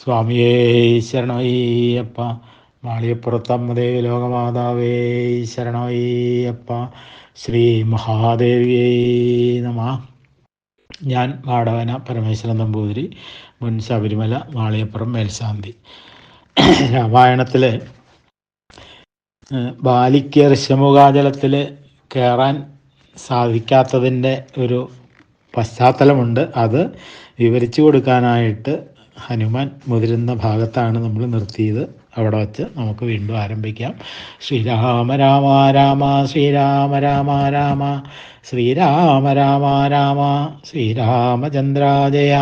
സ്വാമിയേ ശരണയ്യപ്പ മാളിയപ്പുറത്തമ്മതേ ലോകമാതാവേ ശരണയ്യപ്പ ശ്രീ മഹാദേവിയേ നമ. ഞാൻ മാടവന പരമേശ്വരൻ നമ്പൂതിരി മുൻ ശബരിമല മാളിയപ്പുറം മേൽശാന്തി. രാമായണത്തിലെ ബാലിക്ക് ഋഷമുഖാചലത്തിൽ കയറാൻ സാധിക്കാത്തതിന്റെ ഒരു പശ്ചാത്തലമുണ്ട്. അത് വിവരിച്ചു കൊടുക്കാനായിട്ട് ഹനുമാൻ മുതിരുന്ന ഭാഗത്താണ് നമ്മൾ നിർത്തിയത്. അവിടെ വച്ച് നമുക്ക് വീണ്ടും ആരംഭിക്കാം. ശ്രീരാമ രാമ രാമ ശ്രീരാമ രാമ രാമ ശ്രീരാമ രാമ രാമ ശ്രീരാമചന്ദ്ര ജയ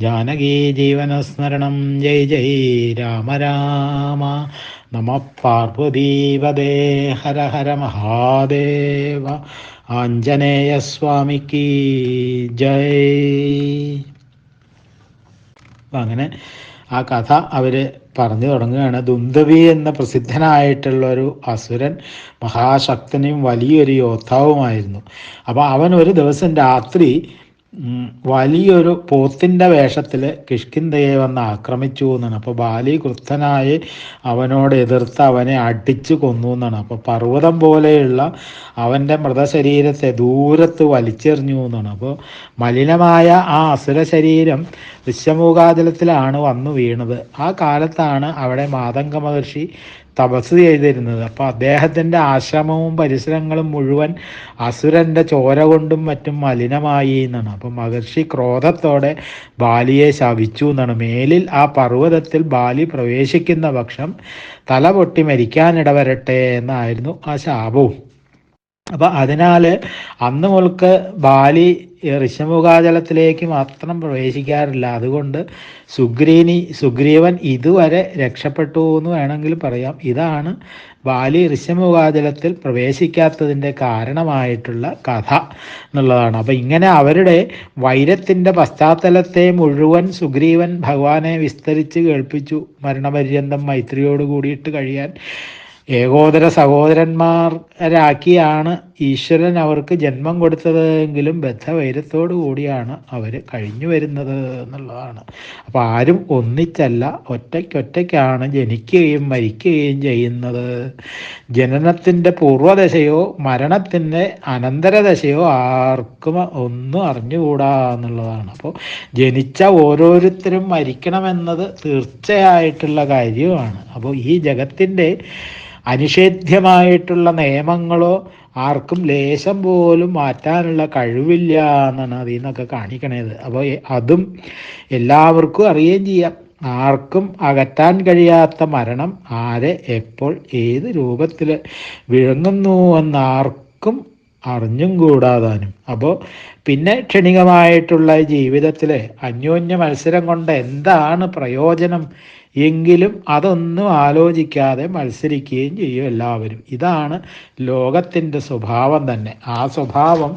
ജാനകി ജീവനസ്മരണം ജയ് ജയ് രാമ രാമ. നമ പാർവതീപദേ ഹര ഹര മഹാദേവ ആഞ്ജനേയസ്വാമിക്ക് ജയ്. അപ്പം അങ്ങനെ ആ കഥ അവർ പറഞ്ഞു തുടങ്ങുകയാണ്. ദുന്ദവി എന്ന പ്രസിദ്ധനായിട്ടുള്ള ഒരു അസുരൻ മഹാശക്തനും വലിയൊരു യോദ്ധാവുമായിരുന്നു. അപ്പോൾ അവൻ ഒരു ദിവസം രാത്രി വലിയൊരു പോത്തിന്റെ വേഷത്തിൽ കിഷ്കിന്തയെ വന്ന് ആക്രമിച്ചു എന്നാണ്. അപ്പോൾ ബാലി ക്രുദ്ധനായി അവനോട് എതിർത്ത് അവനെ അടിച്ചു കൊന്നു എന്നാണ്. അപ്പോൾ പർവതം പോലെയുള്ള അവന്റെ മൃതശരീരത്തെ ദൂരത്ത് വലിച്ചെറിഞ്ഞു എന്നാണ്. അപ്പോൾ മലിനമായ ആ അസുര ശരീരം വിശ്വമൂകാചലത്തിലാണ് വന്നു വീണത്. ആ കാലത്താണ് അവിടെ മാതംഗ മഹർഷി തപസ് ചെയ്തിരുന്നത്. അപ്പോൾ അദ്ദേഹത്തിന്റെ ആശ്രമവും പരിസരങ്ങളും മുഴുവൻ അസുരന്റെ ചോര കൊണ്ടും മറ്റും മലിനമായി എന്നാണ്. അപ്പം മഹർഷി ക്രോധത്തോടെ ബാലിയെ ശവിച്ചു എന്നാണ്. മേലിൽ ആ പർവതത്തിൽ ബാലി പ്രവേശിക്കുന്ന പക്ഷം തല പൊട്ടി മരിക്കാനിടവരട്ടെ എന്നായിരുന്നു ആ ശാപവും. അപ്പോൾ അതിനാൽ അന്ന് മുതൽക്ക് ബാലി ഋഷമുഖാചലത്തിലേക്ക് മാത്രം പ്രവേശിക്കാറില്ല. അതുകൊണ്ട് സുഗ്രീനി സുഗ്രീവൻ ഇതുവരെ രക്ഷപ്പെട്ടു എന്ന് വേണമെങ്കിൽ പറയാം. ഇതാണ് ബാലി ഋഷമുഖാചലത്തിൽ പ്രവേശിക്കാത്തതിന്റെ കാരണമായിട്ടുള്ള കഥ എന്നുള്ളതാണ്. അപ്പം ഇങ്ങനെ അവരുടെ വൈരത്തിന്റെ പശ്ചാത്തലത്തെ മുഴുവൻ സുഗ്രീവൻ ഭഗവാനെ വിസ്തരിച്ച് കേൾപ്പിച്ചു. മരണപര്യന്തം മൈത്രിയോട് കൂടിയിട്ട് കഴിയാൻ ഏകോദര സഹോദരന്മാരാക്കിയാണ് ഈശ്വരൻ അവർക്ക് ജന്മം കൊടുത്തതെങ്കിലും ബദ്ധവൈരത്തോടു കൂടിയാണ് അവർ കഴിഞ്ഞു വരുന്നത് എന്നുള്ളതാണ്. അപ്പോൾ ആരും ഒന്നിച്ചല്ല ഒറ്റയ്ക്കൊറ്റയ്ക്കാണ് ജനിക്കുകയും മരിക്കുകയും ചെയ്യുന്നത്. ജനനത്തിന്റെ പൂർവദശയോ മരണത്തിന്റെ അനന്തരദശയോ ആർക്കും ഒന്നും അറിഞ്ഞുകൂടാ എന്നുള്ളതാണ്. അപ്പോൾ ജനിച്ച ഓരോരുത്തരും മരിക്കണമെന്നത് തീർച്ചയായിട്ടുള്ള കാര്യമാണ്. അപ്പോൾ ഈ ജഗത്തിന്റെ അനിഷേധ്യമായിട്ടുള്ള നിയമങ്ങളോ ആർക്കും ലേശം പോലും മാറ്റാനുള്ള കഴിവില്ല എന്നാണ് അതിൽ നിന്നൊക്കെ കാണിക്കണത്. അപ്പോൾ അതും എല്ലാവർക്കും അറിയുകയും ചെയ്യാം. ആർക്കും അകറ്റാൻ കഴിയാത്ത മരണം ആരെ എപ്പോൾ ഏത് രൂപത്തിൽ വിഴുങ്ങുന്നു എന്നാർക്കും അറിഞ്ഞും കൂടാതാനും. അപ്പോൾ പിന്നെ ക്ഷണികമായിട്ടുള്ള ജീവിതത്തിൽ അന്യോന്യ മത്സരം കൊണ്ട് എന്താണ് പ്രയോജനം എങ്കിലും അതൊന്നും ആലോചിക്കാതെ മത്സരിക്കുകയും ചെയ്യും എല്ലാവരും. ഇതാണ് ലോകത്തിന്റെ സ്വഭാവം തന്നെ. ആ സ്വഭാവം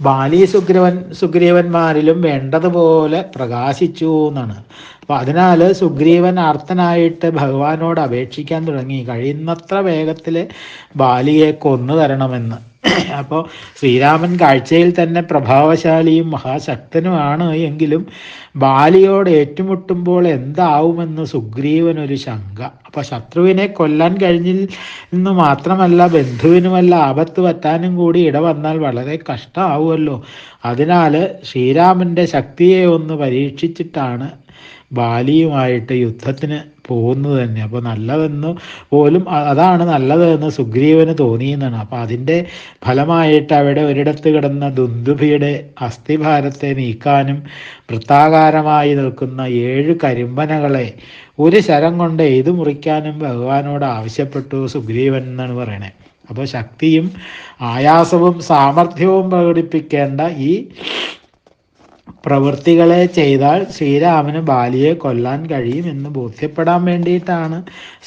ബാലി സുഗ്രീവൻ സുഗ്രീവന്മാരിലും വേണ്ടതുപോലെ പ്രകാശിച്ചു എന്നാണ്. അപ്പം അതിനാൽ സുഗ്രീവൻ അർത്ഥനായിട്ട് ഭഗവാനോട് അപേക്ഷിക്കാൻ തുടങ്ങി. കഴിയുന്നത്ര വേഗത്തിൽ ബാലിയെ കൊന്നു തരണമെന്ന്. അപ്പോൾ ശ്രീരാമൻ കാഴ്ചയിൽ തന്നെ പ്രഭാവശാലിയും മഹാശക്തനുമാണ് എങ്കിലും ബാലിയോട് ഏറ്റുമുട്ടുമ്പോൾ എന്താവുമെന്ന് സുഗ്രീവൻ ഒരു ശങ്ക. അപ്പോൾ ശത്രുവിനെ കൊല്ലാൻ കഴിഞ്ഞിൽ നിന്ന് മാത്രമല്ല ബന്ധുവിനുമല്ല ആപത്ത് പറ്റാനും കൂടി ഇടവന്നാൽ വളരെ കഷ്ടമാവുമല്ലോ അതിനാൽ ശ്രീരാമന്റെ ശക്തിയെ ഒന്ന് പരീക്ഷിച്ചിട്ടാണ് ബാലിയുമായിട്ട് യുദ്ധത്തിന് പോകുന്നത് തന്നെ. അപ്പോൾ നല്ലതെന്ന് പോലും അതാണ് നല്ലതെന്ന് സുഗ്രീവന് തോന്നിയെന്നാണ്. അപ്പോൾ അതിന്റെ ഫലമായിട്ട് അവിടെ ഒരിടത്ത് കിടന്ന ദുന്ദുഭിയുടെ അസ്ഥിഭാരത്തെ നീക്കാനും വൃത്താകാരമായി നിൽക്കുന്ന ഏഴ് കരിമ്പനകളെ ഒരു ശരം കൊണ്ട് എയ്തു മുറിക്കാനും ഭഗവാനോട് ആവശ്യപ്പെട്ടു സുഗ്രീവൻ എന്നാണ് പറയണേ. അപ്പോൾ ശക്തിയും ആയാസവും സാമർഥ്യവും പ്രകടിപ്പിക്കേണ്ട ഈ പ്രവൃത്തികളെ ചെയ്താൽ ശ്രീരാമന് ബാലിയെ കൊല്ലാൻ കഴിയും എന്ന് ബോധ്യപ്പെടാൻ വേണ്ടിയിട്ടാണ്.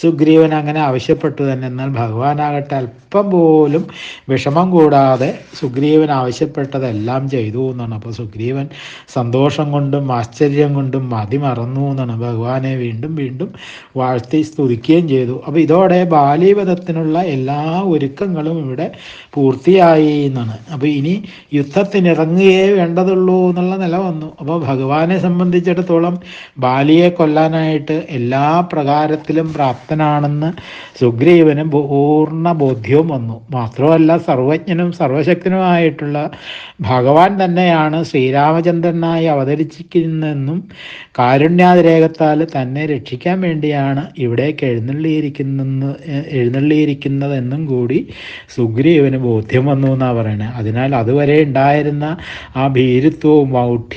സുഗ്രീവൻ അങ്ങനെ ആവശ്യപ്പെട്ടു തന്നെ. എന്നാൽ ഭഗവാനാകട്ടെ അല്പം പോലും വിഷമം കൂടാതെ സുഗ്രീവൻ ആവശ്യപ്പെട്ടതെല്ലാം ചെയ്തു എന്നാണ്. അപ്പോൾ സുഗ്രീവൻ സന്തോഷം കൊണ്ടും ആശ്ചര്യം കൊണ്ടും മതി മറന്നു എന്നാണ്. ഭഗവാനെ വീണ്ടും വീണ്ടും വാഴ്ത്തി സ്തുതിക്കുകയും ചെയ്തു. അപ്പോൾ ഇതോടെ ബാലിവധത്തിനുള്ള എല്ലാ ഒരുക്കങ്ങളും ഇവിടെ പൂർത്തിയായി എന്നാണ്. അപ്പോൾ ഇനി യുദ്ധത്തിനിറങ്ങുകയേ വേണ്ടതുള്ളൂ എന്നുള്ള നില വന്നു. അപ്പോൾ ഭഗവാനെ സംബന്ധിച്ചിടത്തോളം ബാലിയെ കൊല്ലാനായിട്ട് എല്ലാ പ്രകാരത്തിലും പ്രാപ്തനാണെന്ന് സുഗ്രീവന് പൂർണ ബോധ്യവും വന്നു. മാത്രമല്ല സർവജ്ഞനും സർവശക്തനുമായിട്ടുള്ള ഭഗവാൻ തന്നെയാണ് ശ്രീരാമചന്ദ്രനായി അവതരിച്ചിരിക്കുന്നതെന്നും കാരുണ്യാതിരേകത്താൽ തന്നെ രക്ഷിക്കാൻ വേണ്ടിയാണ് ഇവിടേക്ക് എഴുന്നള്ളിയിരിക്കുന്ന എഴുന്നള്ളിയിരിക്കുന്നതെന്നും കൂടി സുഗ്രീവന് ബോധ്യം വന്നു എന്നാണ് പറയുന്നത് അതിനാൽ അതുവരെ ഉണ്ടായിരുന്ന ആ ഭീരുത്വവും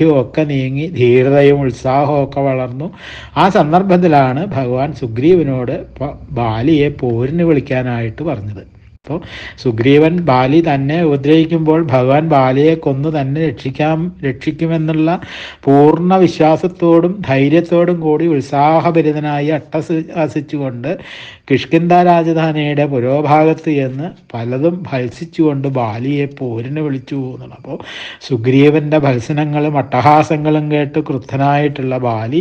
ഒക്കെ നീങ്ങി ധീരതയും ഉത്സാഹവും ഒക്കെ വളർന്നു. ആ സന്ദർഭത്തിലാണ് ഭഗവാൻ സുഗ്രീവനോട് ബാലിയെ പോരിന് വിളിക്കാനായിട്ട് പറഞ്ഞത്. അപ്പോൾ സുഗ്രീവൻ ബാലി തന്നെ ഉപദ്രവിക്കുമ്പോൾ ഭഗവാൻ ബാലിയെ കൊന്നു തന്നെ രക്ഷിക്കാം രക്ഷിക്കുമെന്നുള്ള പൂർണ വിശ്വാസത്തോടും ധൈര്യത്തോടും കൂടി ഉത്സാഹഭരിതനായി അട്ടഹസിച്ചുകൊണ്ട് കിഷ്കിന്ദ രാജധാനിയുടെ പുരോഭാഗത്ത് എന്ന് പലതും ഭത്സിച്ചുകൊണ്ട് ബാലിയെ പോരിന് വിളിച്ചു പോകുന്നുണ്ട് അപ്പോൾ സുഗ്രീവന്റെ ഭത്സനങ്ങളും അട്ടഹാസങ്ങളും കേട്ട് ക്രുദ്ധനായിട്ടുള്ള ബാലി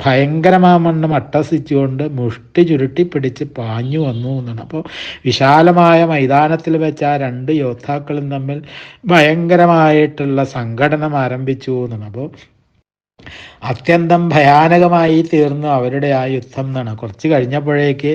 ഭയങ്കരമാമണ്ണം അട്ടഹസിച്ചുകൊണ്ട് മുഷ്ടി ചുരുട്ടി പിടിച്ച് പാഞ്ഞു വന്നു എന്നാണ് അപ്പോൾ വിശാലമായ മൈതാനത്തിൽ വെച്ച് ആ രണ്ട് യോദ്ധാക്കളും തമ്മിൽ ഭയങ്കരമായിട്ടുള്ള സംഘടനം ആരംഭിച്ചു എന്നാണ് അപ്പോൾ അത്യന്തം ഭയാനകമായി തീർന്നു അവരുടെ ആ യുദ്ധം എന്നാണ്. കുറച്ച് കഴിഞ്ഞപ്പോഴേക്ക്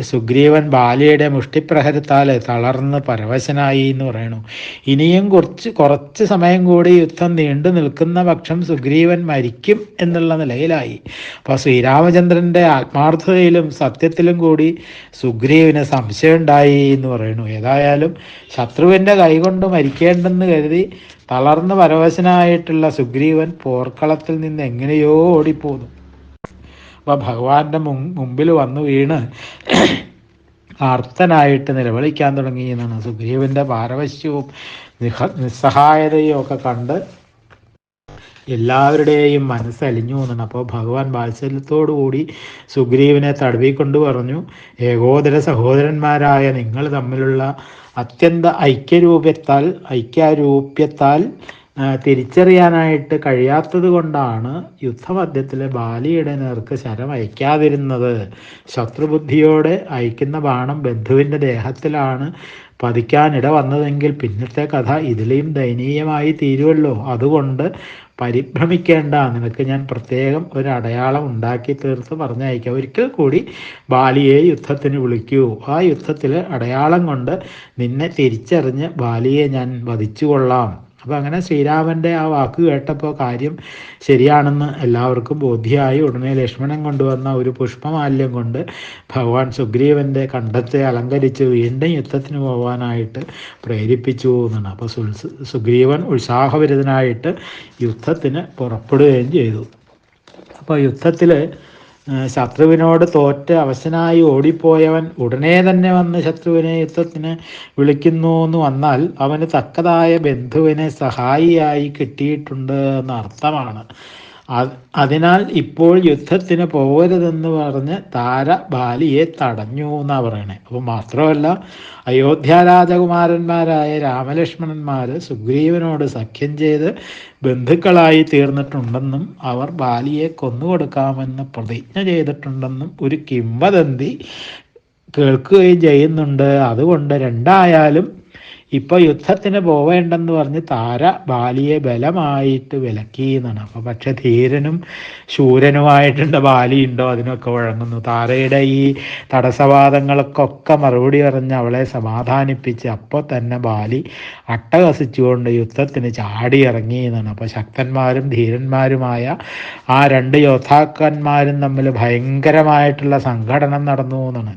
സുഗ്രീവൻ ബാലിയുടെ മുഷ്ടിപ്രഹരത്താൽ തളർന്ന് പരവശനായി എന്ന് പറയണു ഇനിയും കുറച്ച് കുറച്ച് സമയം കൂടി യുദ്ധം നീണ്ടു നിൽക്കുന്ന പക്ഷം സുഗ്രീവൻ മരിക്കും എന്നുള്ള നിലയിലായി. അപ്പോൾ ശ്രീരാമചന്ദ്രന്റെ ആത്മാർത്ഥതയിലും സത്യത്തിലും കൂടി സുഗ്രീവിന് സംശയമുണ്ടായി എന്ന് പറയുന്നു. ഏതായാലും ശത്രുവിന്റെ കൈകൊണ്ട് മരിക്കേണ്ടെന്ന് കരുതി തളർന്ന് പരവശനായിട്ടുള്ള സുഗ്രീവൻ പോർക്കളത്തിൽ നിന്ന് എങ്ങനെയോ ഓടിപ്പോന്നു. അപ്പോൾ ഭഗവാന്റെ മുമ്പിൽ വന്നു വീണ് അർത്ഥനായിട്ട് നിലവിളിക്കാൻ തുടങ്ങി എന്നാണ് സുഗ്രീവന്റെ പാരവശ്യവും നിസ്സഹായതയും ഒക്കെ കണ്ട് എല്ലാവരുടെയും മനസ്സലിഞ്ഞു എന്നാണ് അപ്പോൾ ഭഗവാൻ വാത്സല്യത്തോടു കൂടി സുഗ്രീവനെ തടവിക്കൊണ്ട് പറഞ്ഞു ഏകോദര സഹോദരന്മാരായ നിങ്ങൾ തമ്മിലുള്ള അത്യന്ത ഐക്യരൂപ്യത്താൽ ഐക്യാരൂപ്യത്താൽ തിരിച്ചറിയാനായിട്ട് കഴിയാത്തത് കൊണ്ടാണ് യുദ്ധമധ്യത്തിലെ ബാലിയുടെ നേർക്ക് ശരം അയക്കാതിരുന്നത്. ശത്രുബുദ്ധിയോടെ അയക്കുന്ന ബാണം ബന്ധുവിന്റെ ദേഹത്തിലാണ് പതിക്കാനിട വന്നതെങ്കിൽ പിന്നത്തെ കഥ ഇതിലെയും ദയനീയമായി തീരുമല്ലോ അതുകൊണ്ട് പരിഭ്രമിക്കേണ്ട. നിനക്ക് ഞാൻ പ്രത്യേകം ഒരു അടയാളം ഉണ്ടാക്കി തീർത്ത് പറഞ്ഞയക്കാം. ഒരിക്കൽ കൂടി ബാലിയെ യുദ്ധത്തിന് വിളിക്കൂ. ആ യുദ്ധത്തിൽ അടയാളം കൊണ്ട് നിന്നെ തിരിച്ചറിഞ്ഞ് ബാലിയെ ഞാൻ വധിച്ചു കൊള്ളാം അപ്പോൾ അങ്ങനെ ശ്രീരാമന്റെ ആ വാക്ക് കേട്ടപ്പോൾ കാര്യം ശരിയാണെന്ന് എല്ലാവർക്കും ബോധ്യമായി. ഉടനെ ലക്ഷ്മണൻ കൊണ്ടുവന്ന ഒരു പുഷ്പമാല്യം കൊണ്ട് ഭഗവാൻ സുഗ്രീവന്റെ കണ്ടത്തെ അലങ്കരിച്ച് വീണ്ടും യുദ്ധത്തിന് പോകാനായിട്ട് പ്രേരിപ്പിച്ചു എന്നാണ്. അപ്പോൾ സുഗ്രീവൻ ഉത്സാഹഭരിതനായിട്ട് യുദ്ധത്തിന് പുറപ്പെടുകയും ചെയ്തു. അപ്പോൾ യുദ്ധത്തിൽ ശത്രുവിനോട് തോറ്റ് അവശനായി ഓടിപ്പോയവൻ ഉടനെ തന്നെ വന്ന് ശത്രുവിനെ യുദ്ധത്തിന് വിളിക്കുന്നു എന്ന് വന്നാൽ അവന് തക്കതായ ബന്ധുവിനെ സഹായിയായി കിട്ടിയിട്ടുണ്ട് എന്ന അർത്ഥമാണ് അതിനാൽ ഇപ്പോൾ യുദ്ധത്തിന് പോകരുതെന്ന് പറഞ്ഞ് താര ബാലിയെ തടഞ്ഞു എന്നാണ് പറയണേ. അപ്പോൾ മാത്രമല്ല അയോധ്യ രാജകുമാരന്മാരായ രാമലക്ഷ്മണന്മാർ സുഗ്രീവനോട് സഖ്യം ചെയ്ത് ബന്ധുക്കളായി തീർന്നിട്ടുണ്ടെന്നും അവർ ബാലിയെ കൊന്നുകൊടുക്കാമെന്ന് പ്രതിജ്ഞ ചെയ്തിട്ടുണ്ടെന്നും ഒരു കിംവദന്തി കേൾക്കുകയും ചെയ്യുന്നുണ്ട്. അതുകൊണ്ട് രണ്ടായാലും ഇപ്പോൾ യുദ്ധത്തിന് പോവേണ്ടെന്ന് പറഞ്ഞ് താര ബാലിയെ ബലമായിട്ട് വിലക്കി എന്നാണ് അപ്പൊ പക്ഷെ ധീരനും ശൂരനുമായിട്ടുണ്ട് ഉണ്ടോ അതിനൊക്കെ വഴങ്ങുന്നു. താരയുടെ ഈ തടസ്സവാദങ്ങൾക്കൊക്കെ മറുപടി പറഞ്ഞ് അവളെ സമാധാനിപ്പിച്ച് അപ്പോൾ തന്നെ ബാലി അട്ടഹസിച്ചുകൊണ്ട് യുദ്ധത്തിന് ചാടി ഇറങ്ങി എന്നാണ് അപ്പോൾ ശക്തന്മാരും ധീരന്മാരുമായ ആ രണ്ട് യോദ്ധാക്കന്മാരും തമ്മിൽ ഭയങ്കരമായിട്ടുള്ള സംഘടനം നടന്നു എന്നാണ്.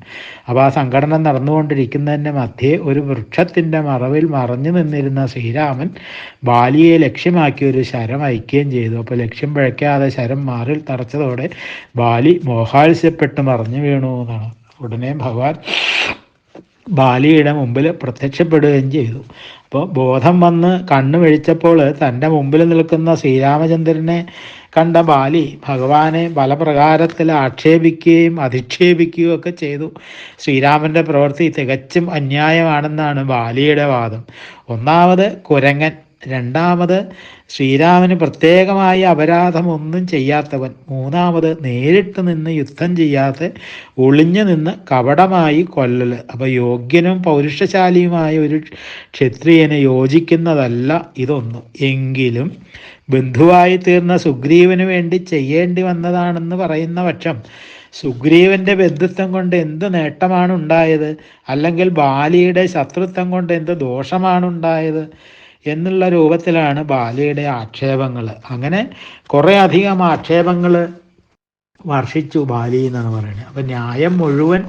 അപ്പോൾ ആ സംഘടനം നടന്നുകൊണ്ടിരിക്കുന്നതിന്റെ മധ്യേ ഒരു വൃക്ഷത്തിന്റെ മറവിൽ മറഞ്ഞു നിന്നിരുന്ന ശ്രീരാമൻ ബാലിയെ ലക്ഷ്യമാക്കി ഒരു ശരം അയക്കുകയും ചെയ്തു. അപ്പോൾ ലക്ഷ്യം പിഴയ്ക്കാതെ ശരം മാറിൽ തറച്ചതോടെ ബാലി മോഹാത്സ്യപ്പെട്ട് മറഞ്ഞു വീണു എന്നാണ്. ഉടനെ ഭഗവാൻ ബാലിയുടെ മുമ്പിൽ പ്രത്യക്ഷപ്പെടുകയും ചെയ്തു. അപ്പോൾ ബോധം വന്ന് കണ്ണു വെഴിച്ചപ്പോൾ തന്റെ മുമ്പിൽ നിൽക്കുന്ന ശ്രീരാമചന്ദ്രനെ കണ്ട ബാലി ഭഗവാനെ പല പ്രകാരത്തിൽ ആക്ഷേപിക്കുകയും അധിക്ഷേപിക്കുകയും ഒക്കെ ചെയ്തു. ശ്രീരാമന്റെ പ്രവൃത്തി തികച്ചും അന്യായമാണെന്നാണ് ബാലിയുടെ വാദം. ഒന്നാമത് കുരങ്ങൻ. രണ്ടാമത് ശ്രീരാമന് പ്രത്യേകമായ അപരാധമൊന്നും ചെയ്യാത്തവൻ. മൂന്നാമത് നേരിട്ട് നിന്ന് യുദ്ധം ചെയ്യാതെ ഒളിഞ്ഞു നിന്ന് കപടമായി കൊല്ലൽ അപ്പോൾ യോഗ്യനും പൗരുഷശാലിയുമായ ഒരു ക്ഷത്രിയന് യോജിക്കുന്നതല്ല ഇതൊന്നും. എങ്കിലും ബന്ധുവായി തീർന്ന സുഗ്രീവന് വേണ്ടി ചെയ്യേണ്ടി വന്നതാണെന്ന് പറയുന്ന പക്ഷം സുഗ്രീവന്റെ ബന്ധുത്വം കൊണ്ട് എന്ത് നേട്ടമാണ് ഉണ്ടായത് അല്ലെങ്കിൽ ബാലിയുടെ ശത്രുത്വം കൊണ്ട് എന്ത് ദോഷമാണ് ഉണ്ടായത് എന്നുള്ള രൂപത്തിലാണ് ബാലയുടെ ആക്ഷേപങ്ങൾ അങ്ങനെ കുറേ അധികം ആക്ഷേപങ്ങൾ വർഷിച്ചു ബാലി എന്നാണ് പറയുന്നത്. അപ്പം ന്യായം മുഴുവൻ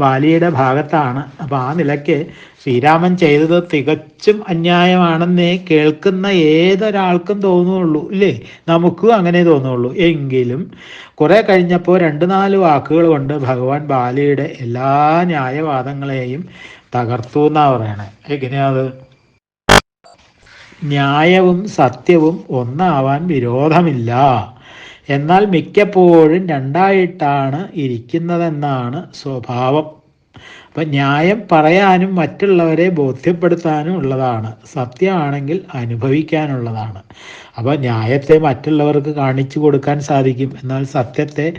ബാലിയുടെ ഭാഗത്താണ്. അപ്പം ആ നിലയ്ക്ക് ശ്രീരാമൻ ചെയ്തത് തികച്ചും അന്യായമാണെന്നേ കേൾക്കുന്ന ഏതൊരാൾക്കും തോന്നുള്ളൂ ഇല്ലേ? നമുക്കും അങ്ങനെ തോന്നുള്ളൂ. എങ്കിലും കുറേ കഴിഞ്ഞപ്പോൾ രണ്ട് നാല് വാക്കുകൾ കൊണ്ട് ഭഗവാൻ ബാലിയുടെ എല്ലാ ന്യായവാദങ്ങളെയും തകർത്തു എന്നാണ് പറയണേ. എങ്ങനെയാ അത്? ന്യായവും സത്യവും ഒന്നാവാൻ വിരോധമില്ല. എന്നാൽ മിക്കപ്പോഴും രണ്ടായിട്ടാണ് ഇരിക്കുന്നതെന്നാണ് സ്വഭാവം. അപ്പം ന്യായം പറയാനും മറ്റുള്ളവരെ ബോധ്യപ്പെടുത്താനും ഉള്ളതാണ്. സത്യമാണെങ്കിൽ അനുഭവിക്കാനുള്ളതാണ്. അപ്പോൾ ന്യായത്തെ മറ്റുള്ളവർക്ക് കാണിച്ചു കൊടുക്കാൻ സാധിക്കും. എന്നാൽ സത്യത്തെ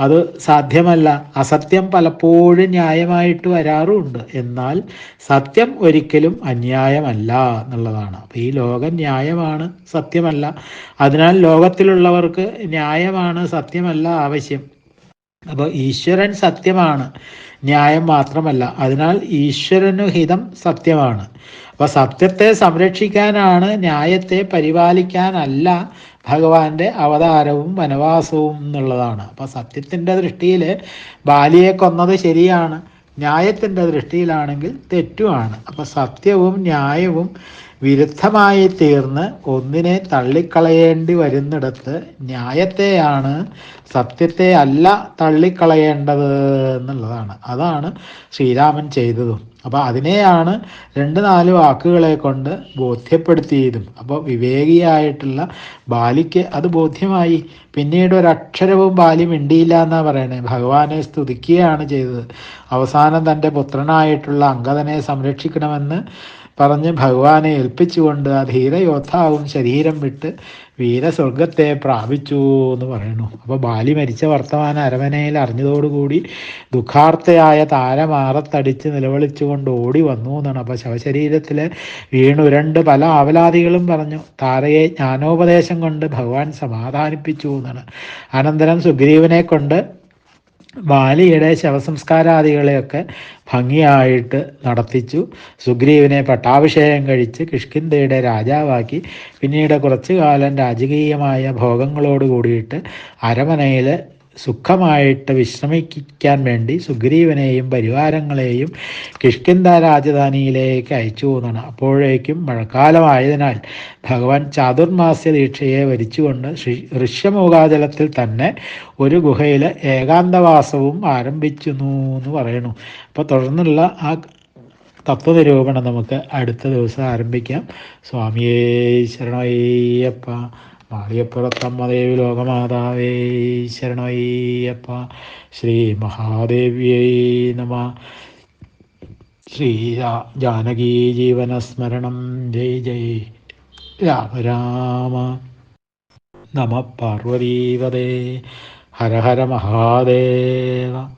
അത് സാധ്യമല്ല. അസത്യം പലപ്പോഴും ന്യായമായിട്ട് വരാറുമുണ്ട് എന്നാൽ സത്യം ഒരിക്കലും അന്യായമല്ല എന്നുള്ളതാണ്. അപ്പോൾ ഈ ലോകം ന്യായമാണ് സത്യമല്ല. അതിനാൽ ലോകത്തിലുള്ളവർക്ക് ന്യായമാണ് സത്യമല്ല ആവശ്യം. അപ്പോൾ ഈശ്വരൻ സത്യമാണ്. ന്യായം മാത്രമല്ല. അതിനാൽ ഈശ്വരനു ഹിതം സത്യമാണ്. അപ്പോൾ സത്യത്തെ സംരക്ഷിക്കാനാണ് ന്യായത്തെ പരിപാലിക്കാനല്ല ഭഗവാന്റെ അവതാരവും വനവാസവും എന്നുള്ളതാണ്. അപ്പോൾ സത്യത്തിന്റെ ദൃഷ്ടിയിൽ ബാലിയെ കൊന്നത് ശരിയാണ്. ന്യായത്തിന്റെ ദൃഷ്ടിയിലാണെങ്കിൽ തെറ്റുമാണ്. അപ്പോൾ സത്യവും ന്യായവും വിരുദ്ധമായി തീർന്ന് ഒന്നിനെ തള്ളിക്കളയേണ്ടി വരുന്നിടത്ത് ന്യായത്തെയാണ് സത്യത്തെ അല്ല തള്ളിക്കളയേണ്ടത് എന്നുള്ളതാണ്. അതാണ് ശ്രീരാമൻ ചെയ്തതും. അപ്പോൾ അതിനെയാണ് രണ്ട് നാല് വാക്കുകളെ കൊണ്ട് ബോധ്യപ്പെടുത്തിയതും. അപ്പോൾ വിവേകിയായിട്ടുള്ള ബാലിക്ക് അത് ബോധ്യമായി. പിന്നീട് ഒരക്ഷരവും ബാലി മിണ്ടിയില്ല എന്നാണ് പറയണേ. ഭഗവാനെ സ്തുതിക്കുകയാണ് ചെയ്തത്. അവസാനം തന്റെ പുത്രനായിട്ടുള്ള അങ്കദനെ സംരക്ഷിക്കണമെന്ന് പറഞ്ഞ് ഭഗവാനെ ഏൽപ്പിച്ചുകൊണ്ട് ആ ധീരയോദ്ധാവും ശരീരം വിട്ട് വീരസ്വർഗത്തെ പ്രാപിച്ചു എന്ന് പറയുന്നു. അപ്പോൾ ബാലി മരിച്ച വർത്തമാനം അരമനയിൽ അറിഞ്ഞതോടുകൂടി ദുഃഖാർത്ഥയായ താരമാറത്തടിച്ച് നിലവിളിച്ചുകൊണ്ട് ഓടി വന്നു എന്നാണ്. അപ്പോൾ ശവശരീരത്തിൽ വീണുരണ്ട് പല ആവലാദികളും പറഞ്ഞു. താരയെ ജ്ഞാനോപദേശം കൊണ്ട് ഭഗവാൻ സമാധാനിപ്പിച്ചു എന്നാണ്. അനന്തരം സുഗ്രീവനെ കൊണ്ട് ബാലിയുടെ ശവസംസ്കാരാദികളെയൊക്കെ ഭംഗിയായിട്ട് നടത്തിച്ചു. സുഗ്രീവനെ പട്ടാഭിഷേകം കഴിച്ച് കിഷ്കിന്ധയുടെ രാജാവാക്കി. പിന്നീട് കുറച്ചു കാലം രാജകീയമായ ഭോഗങ്ങളോട് കൂടിയിട്ട് അരമനയിൽ സുഖമായിട്ട് വിശ്രമിക്കാൻ വേണ്ടി സുഗ്രീവനെയും പരിവാരങ്ങളെയും കിഷ്കിന്ത രാജധാനിയിലേക്ക് അയച്ചു പോകുന്നതാണ് അപ്പോഴേക്കും മഴക്കാലമായതിനാൽ ഭഗവാൻ ചാതുർമാസ്യ ദീക്ഷയെ വരിച്ചുകൊണ്ട് ഋഷ്യമൂകാചലത്തിൽ തന്നെ ഒരു ഗുഹയിൽ ഏകാന്തവാസവും ആരംഭിച്ചു എന്ന് പറയണു അപ്പോൾ തുടർന്നുള്ള ആ തത്വനിരൂപണം നമുക്ക് അടുത്ത ദിവസം ആരംഭിക്കാം. സ്വാമിയേ ശരണയ്യപ്പ മാളിയപ്പുറത്തമ്മദേവി ലോകമാതാവേ ശരണയ്യപ്പ ശ്രീ മഹാദേവ്യൈ നമ. ശ്രീ ജാനകീ ജീവനസ്മരണം. ജയ് ജയ്. രാമ രാമ. നമ പാർവതീവതേ ഹര ഹര മഹാദേവ.